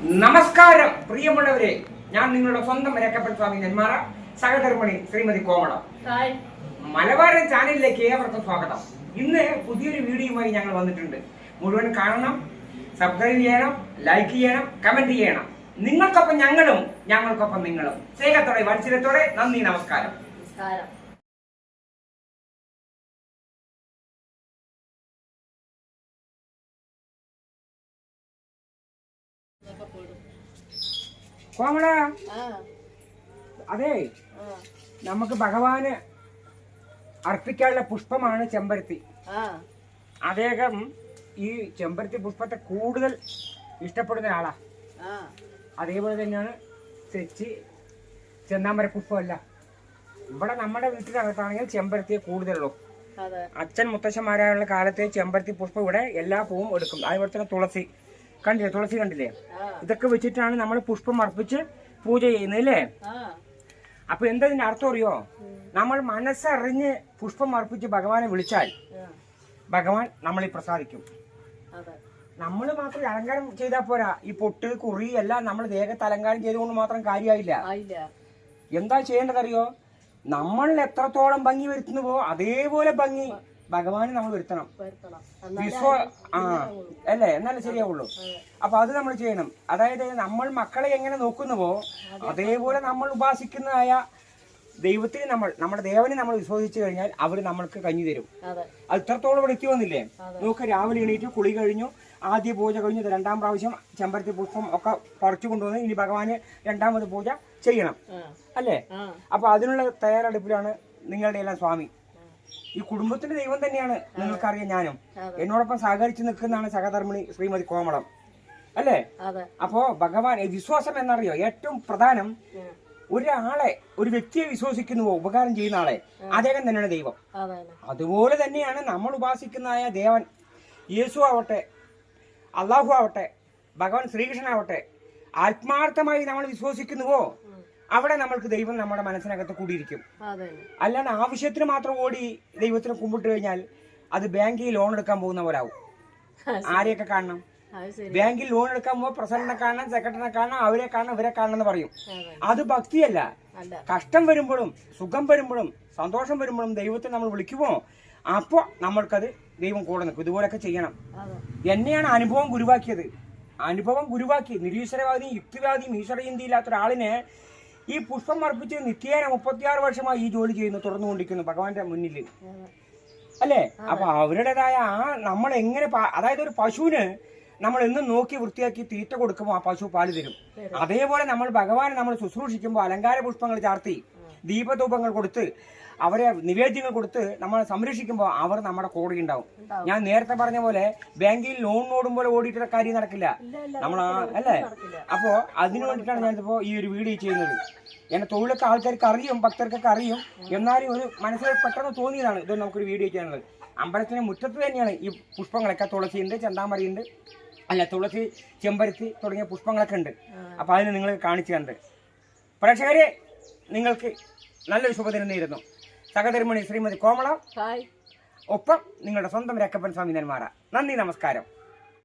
നമസ്കാരം പ്രിയമുള്ളവരെ. ഞാൻ നിങ്ങളുടെ സ്വന്തം രക്കപ്പൻ സ്വാമി നെന്മാറ സഹധർമ്മണി ശ്രീമതി കോമളം. മലബാരൻ ചാനലിലേക്ക് ഏവർക്കും സ്വാഗതം. ഇന്ന് പുതിയൊരു വീഡിയോയുമായി ഞങ്ങൾ വന്നിട്ടുണ്ട്. മുഴുവൻ കാണണം സബ്സ്ക്രൈബ് ചെയ്യണം ലൈക്ക് ചെയ്യണം കമന്റ് ചെയ്യണം. നിങ്ങൾക്കൊപ്പം ഞങ്ങളും ഞങ്ങൾക്കൊപ്പം നിങ്ങളും. സ്നേഹത്തോടെ വത്സരത്തോടെ നന്ദി നമസ്കാരം. നമസ്കാരം. കോമള അതെ നമുക്ക് ഭഗവാന് അർപ്പിക്കാനുള്ള പുഷ്പമാണ് ചെമ്പരത്തി. അദ്ദേഹം ഈ ചെമ്പരത്തി പുഷ്പത്തെ കൂടുതൽ ഇഷ്ടപ്പെടുന്ന ഒരാളാ അതേപോലെ തന്നെയാണ് തെച്ചി ചെന്നാമര പുഷ്പമല്ല. ഇവിടെ നമ്മുടെ വീട്ടിനകത്താണെങ്കിൽ ചെമ്പരത്തിയെ കൂടുതലുള്ളൂ. അച്ഛൻ മുത്തശ്ശന്മാരായുള്ള കാലത്തെ ചെമ്പരത്തി പുഷ്പം ഇവിടെ എല്ലാ പൂവും എടുക്കും. അതുപോലെ തന്നെ തുളസി. കണ്ടില്ലേ? തുളസി കണ്ടില്ലേ? ഇതൊക്കെ വെച്ചിട്ടാണ് നമ്മൾ പുഷ്പം അർപ്പിച്ച് പൂജ ചെയ്യുന്നത് അല്ലേ? അപ്പൊ എന്താ ഇതിന്റെ അർത്ഥം അറിയോ? നമ്മൾ മനസ്സറിഞ്ഞ് പുഷ്പം അർപ്പിച്ച് ഭഗവാനെ വിളിച്ചാൽ ഭഗവാൻ നമ്മളെ പ്രസാദിക്കും. നമ്മൾ മാത്രം അലങ്കാരം ചെയ്താൽ പോരാ. ഈ പൊട്ട് കുറി എല്ലാം നമ്മൾ ദേഹത്ത് അലങ്കാരം ചെയ്തുകൊണ്ട് മാത്രം കാര്യമായില്ല എന്താ ചെയ്യേണ്ടതറിയോ? നമ്മൾ എത്രത്തോളം ഭംഗി വരുത്തുന്നുവോ അതേപോലെ ഭംഗി. ഭഗവാന് നമ്മൾ വരുത്തണം. വിശ്വ ആ അല്ലേ? എന്നാലേ ശരിയാവുള്ളൂ. അപ്പൊ അത് നമ്മൾ ചെയ്യണം. അതായത് നമ്മൾ മക്കളെ എങ്ങനെ നോക്കുന്നുവോ അതേപോലെ നമ്മൾ ഉപാസിക്കുന്നതായ ദൈവത്തിന് നമ്മൾ നമ്മുടെ ദേവനെ നമ്മൾ വിശ്വസിച്ചു കഴിഞ്ഞാൽ അവർ നമ്മൾക്ക് കഞ്ഞി തരും. അതെ. ഇത്രത്തോളം ഇവിടെ എത്തി വന്നില്ലേ? നോക്ക് രാവിലെ എണീറ്റ് കുളി കഴിഞ്ഞു ആദ്യ പൂജ കഴിഞ്ഞു രണ്ടാം പ്രാവശ്യം ചെമ്പരത്തി പുഷ്പം ഒക്കെ പറിച്ചു കൊണ്ടുവന്ന് ഇനി ഭഗവാന് രണ്ടാമത് പൂജ ചെയ്യണം. അല്ലേ? അപ്പൊ അതിനുള്ള തയ്യാറെടുപ്പിലാണ് നിങ്ങളുടെ എല്ലാം സ്വാമി. ഈ കുടുംബത്തിന്റെ ദൈവം തന്നെയാണ് നിങ്ങൾക്കറിയാം ഞാനും. എന്നോടൊപ്പം സഹകരിച്ചു നിൽക്കുന്നതാണ് സഹധർമ്മിണി ശ്രീമതി കോമളം. അല്ലേ? അപ്പോ ഭഗവാൻ വിശ്വാസം എന്നറിയോ? ഏറ്റവും പ്രധാനം. ഒരാളെ ഒരു വ്യക്തിയെ വിശ്വസിക്കുന്നുവോ? ഉപകാരം ചെയ്യുന്ന ആളെ. അദ്ദേഹം തന്നെയാണ് ദൈവം. അതെ. അതുപോലെ തന്നെയാണ് നമ്മൾ ഉപാസിക്കുന്നതായ ദേവൻ. യേശു ആവട്ടെ അള്ളാഹു ആവട്ടെ ഭഗവാൻ ശ്രീകൃഷ്ണൻ ആവട്ടെ ആത്മാർത്ഥമായി നമ്മൾ വിശ്വസിക്കുന്നുവോ? അവിടെ നമ്മൾക്ക് ദൈവം നമ്മുടെ മനസ്സിനകത്ത് കൂടിയിരിക്കും. അല്ലാണ്ട് ആവശ്യത്തിന് മാത്രം ഓടി ദൈവത്തിന് കുമ്പിട്ട് കഴിഞ്ഞാൽ അത് ബാങ്കിൽ ലോൺ എടുക്കാൻ പോകുന്ന പോലാവും ആരെയൊക്കെ കാണണം? ബാങ്കിൽ ലോൺ എടുക്കാൻ പോകുമ്പോൾ പ്രസിഡന്റിനെ കാണണം സെക്രട്ടറിനെ കാണണം അവരെ കാണണം ഇവരെ കാണണം എന്ന് പറയും. അതെ. ഭക്തിയല്ല. കഷ്ടം വരുമ്പോഴും സുഖം വരുമ്പോഴും സന്തോഷം വരുമ്പോഴും ദൈവത്തെ നമ്മൾ വിളിക്കുമോ അപ്പോൾ നമ്മൾക്കത് ദൈവം കൂടെ നിൽക്കും. ഇതുപോലൊക്കെ ചെയ്യണം. എന്നെയാണ് അനുഭവം ഗുരുവാക്കിയത്. അനുഭവം ഗുരുവാക്കി. നിരീശ്വരവാദിയും യുക്തിവാദിയും ഈശ്വരചിന്തി ഇല്ലാത്ത ഒരാളിനെ ഈ പുഷ്പം അർപ്പിച്ച് നിത്യേന മുപ്പത്തിയാറ് വർഷമായി ഈ ജോലി ചെയ്യുന്നു തുടർന്നുകൊണ്ടിരിക്കുന്നു ഭഗവാന്റെ മുന്നിൽ അല്ലേ? അപ്പൊ അവരുടേതായ ആ നമ്മൾ എങ്ങനെ അതായത് ഒരു പശുവിന് നമ്മൾ എന്നും നോക്കി വൃത്തിയാക്കി തീറ്റ കൊടുക്കുമ്പോൾ ആ പശു പാൽ തരും. അതേപോലെ നമ്മൾ ഭഗവാനെ നമ്മൾ ശുശ്രൂഷിക്കുമ്പോൾ അലങ്കാര പുഷ്പങ്ങൾ ചാർത്തി ദീപധൂപങ്ങൾ കൊടുത്ത് അവരെ നിവേദ്യങ്ങൾ കൊടുത്ത് നമ്മൾ സംരക്ഷിക്കുമ്പോൾ അവർ നമ്മുടെ കൂടെ ഉണ്ടാവും. ഞാൻ നേരത്തെ പറഞ്ഞ പോലെ ബാങ്കിൽ ലോൺ ഓടുമ്പോൾ ഓടിയിട്ട് കാര്യം നടക്കില്ല. നമ്മൾ അല്ലേ? അപ്പോൾ അപ്പോ അതിനു വേണ്ടിയിട്ടാണ് ഞാനിപ്പോ ഈ ഒരു വീഡിയോ ചെയ്യുന്നത്. എന്നെ തൊഴിലൊക്കെ ആൾക്കാർക്ക് അറിയും ഭക്തർക്കൊക്കെ അറിയും. എന്നാലും ഒരു മനസ്സിൽ പെട്ടെന്ന് തോന്നിയതാണ് ഇത് നമുക്കൊരു വീഡിയോ ചെയ്യാനുള്ളത്. അമ്പലത്തിന് മുറ്റത്ത് തന്നെയാണ് ഈ പുഷ്പങ്ങളൊക്കെ തുളസിയുണ്ട് ചെന്താമരയുണ്ട് അല്ല തുളസി ചെമ്പരത്തി തുടങ്ങിയ പുഷ്പങ്ങളൊക്കെ ഉണ്ട്. അപ്പോൾ അതിന് നിങ്ങൾ കാണിച്ചു കണ്ട് പ്രേക്ഷകരെ നിങ്ങൾക്ക് നല്ലൊരു ശുഭദിനം നേരുന്നു. സഹധർമ്മിണി ശ്രീമതി കോമള. ഒപ്പം നിങ്ങളുടെ സ്വന്തം രക്കപ്പൻ സ്വാമി നെന്മാറ നന്ദി നമസ്കാരം.